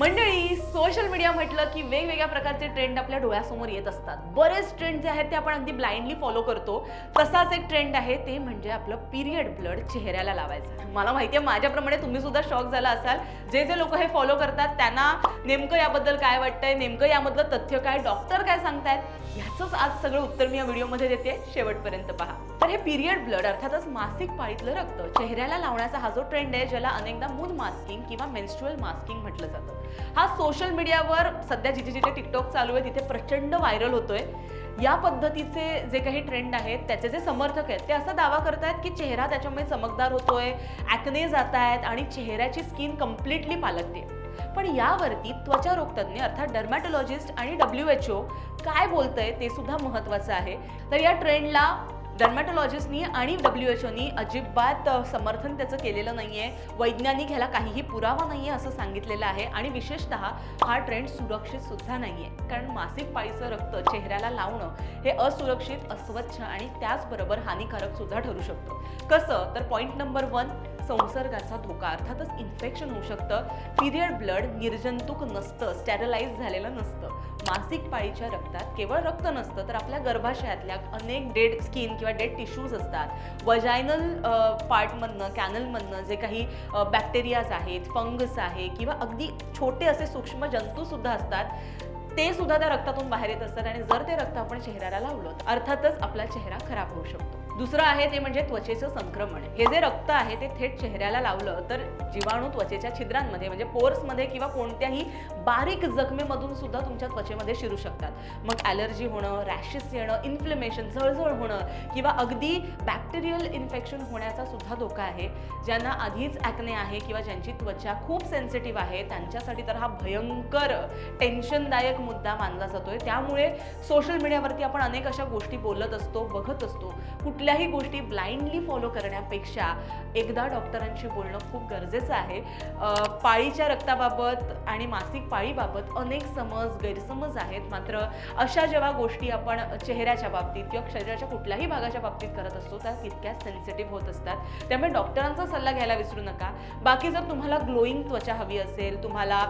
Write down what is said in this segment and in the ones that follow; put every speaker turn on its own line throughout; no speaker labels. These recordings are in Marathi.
मंडळी सोशल मीडिया म्हटलं की वेगवेगळ्या प्रकारचे ट्रेंड आपल्या डोळ्यासमोर येत असतात. बरेच ट्रेंड जे आहेत ते आपण अगदी ब्लाइंडली फॉलो करतो. तसाच एक ट्रेंड आहे ते म्हणजे आपलं पिरियड ब्लड चेहऱ्याला लावायचं. मला माहिती आहे माझ्याप्रमाणे तुम्ही सुद्धा शॉक झाला असाल. जे जे लोक हे फॉलो करतात त्यांना नेमकं याबद्दल काय वाटतंय नेमकं यामधलं तथ्य काय डॉक्टर काय सांगतायत ह्याचंच आज सगळं उत्तर मी या व्हिडिओमध्ये देते. शेवटपर्यंत पहा. तर हे पिरियड ब्लड अर्थातच मासिक पाळीतलं रक्त चेहऱ्याला लावण्याचा हा जो ट्रेंड आहे ज्याला अनेकदा मूड मास्किंग किंवा मेन्स्ट्रुअल मास्किंग म्हटलं जातं. हा सोशल मीडियावर सध्या जिथे जिथे टिकटॉक चालू आहे तिथे प्रचंड व्हायरल होतोय. या पद्धतीचे जे काही ट्रेंड आहेत त्याचे जे समर्थक आहेत ते असा दावा करत आहेत की चेहरा त्याच्यामुळे चमकदार होतोय ॲक्ने जात आहेत आणि चेहऱ्याची स्किन कम्प्लिटली पालटते. पण यावरती त्वचा रोगतज्ञ अर्थात डर्मॅटोलॉजिस्ट आणि डब्ल्यू एच ओ काय बोलतंय ते सुद्धा महत्त्वाचं आहे. तर या ट्रेंडला डर्मॅटॉलॉजिस्टनी आणि डब्ल्यू एच ओनी अजिबात समर्थन त्याचं केलेलं नाही आहे वैज्ञानिक ह्याला काहीही पुरावा नाही आहे असं सांगितलेलं आहे आणि विशेषतः हा ट्रेंड सुरक्षित सुद्धा नाही आहे कारण मासिक पाळीचं रक्त चेहऱ्याला लावणं हे असुरक्षित अस्वच्छ आणि त्याचबरोबर हानिकारक सुद्धा ठरू शकतं. कसं? तर पॉईंट नंबर वन संसर्गाचा धोका अर्थातच इन्फेक्शन होऊ शकतं. पिरियड ब्लड निर्जंतुक नसतं स्टॅरलाइज झालेलं नसतं. मासिक पाळीच्या रक्तात केवळ रक्त नसतं तर आपल्या गर्भाशयातल्या अनेक डेड स्किन किंवा डेड टिश्यूज असतात. वजायनल पार्टमधनं कॅनलमधनं जे काही बॅक्टेरियाज आहेत फंगस आहे किंवा अगदी छोटे असे सूक्ष्म जंतूसुद्धा असतात ते सुद्धा त्या रक्तातून बाहेर येत असतात आणि जर ते रक्त आपण चेहऱ्याला लावलं तर अर्थातच आपला चेहरा खराब होऊ शकतो. दुसरं आहे ते म्हणजे त्वचेचं संक्रमण. हे जे रक्त आहे ते थेट चेहऱ्याला लावलं तर जीवाणू त्वचेच्या छिद्रांमध्ये म्हणजे पोर्समध्ये किंवा कोणत्याही बारीक जखमेमधून सुद्धा तुमच्या त्वचेमध्ये शिरू शकतात. मग ॲलर्जी होणं रॅशेस येणं इन्फ्लेमेशन झळझळ होणं किंवा अगदी बॅक्टेरियल इन्फेक्शन होण्याचा सुद्धा धोका आहे. ज्यांना आधीच ॲक्ने आहे किंवा ज्यांची त्वचा खूप सेन्सिटिव्ह आहे त्यांच्यासाठी तर हा भयंकर टेन्शनदायक मुद्दा मानला जातोय. त्यामुळे सोशल मीडियावरती आपण अनेक अशा गोष्टी बोलत असतो बघत असतो. कुठल्या कुठल्याही गोष्टी ब्लाइंडली फॉलो करण्यापेक्षा एकदा डॉक्टरांशी बोलणं खूप गरजेचं आहे. पाळीच्या रक्ताबाबत आणि मासिक पाळीबाबत अनेक समज गैरसमज आहेत. मात्र अशा जेव्हा गोष्टी आपण चेहऱ्याच्या बाबतीत किंवा शरीराच्या कुठल्याही भागाच्या बाबतीत करत असतो त्या तितक्या सेन्सिटिव्ह होत असतात. त्यामुळे डॉक्टरांचा सल्ला घ्यायला विसरू नका. बाकी जर तुम्हाला ग्लोईंग त्वचा हवी असेल तुम्हाला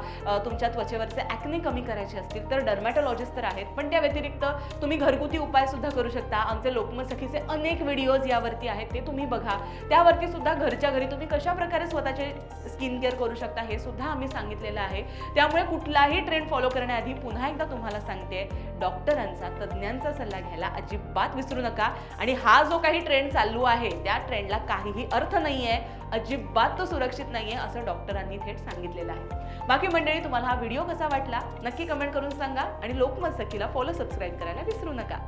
तुमच्या त्वचेवरचे ॲक्ने कमी करायचे असतील तर डर्मॅटॉलॉजिस्ट तर आहेत. पण त्या व्यतिरिक्त तुम्ही घरगुती उपायसुद्धा करू शकता. आमचे लोकमत सखीचे अनेक व्हिडिओज यावरती आहेत ते तुम्ही बघा. त्यावरती सुद्धा घरच्या घरी तुम्ही कशा प्रकारे स्वतःचे स्किन केअर करू शकता हे सुद्धा आम्ही सांगितलेलं आहे. त्यामुळे कुठलाही ट्रेंड फॉलो करण्याआधी पुन्हा एकदा तुम्हाला सांगते डॉक्टरांचा तज्ज्ञांचा सल्ला घ्यायला अजिबात विसरू नका. आणि हा जो काही ट्रेंड चालू आहे त्या ट्रेंडला काहीही अर्थ नाही आहे अजिबात तो सुरक्षित नाही आहे असं डॉक्टरांनी थेट सांगितलेलं आहे. बाकी मंडळी तुम्हाला हा व्हिडिओ कसा वाटला? नक्की कमेंट करून सांगा आणि लोकमत सखीला फॉलो सबस्क्राईब करायला विसरू नका.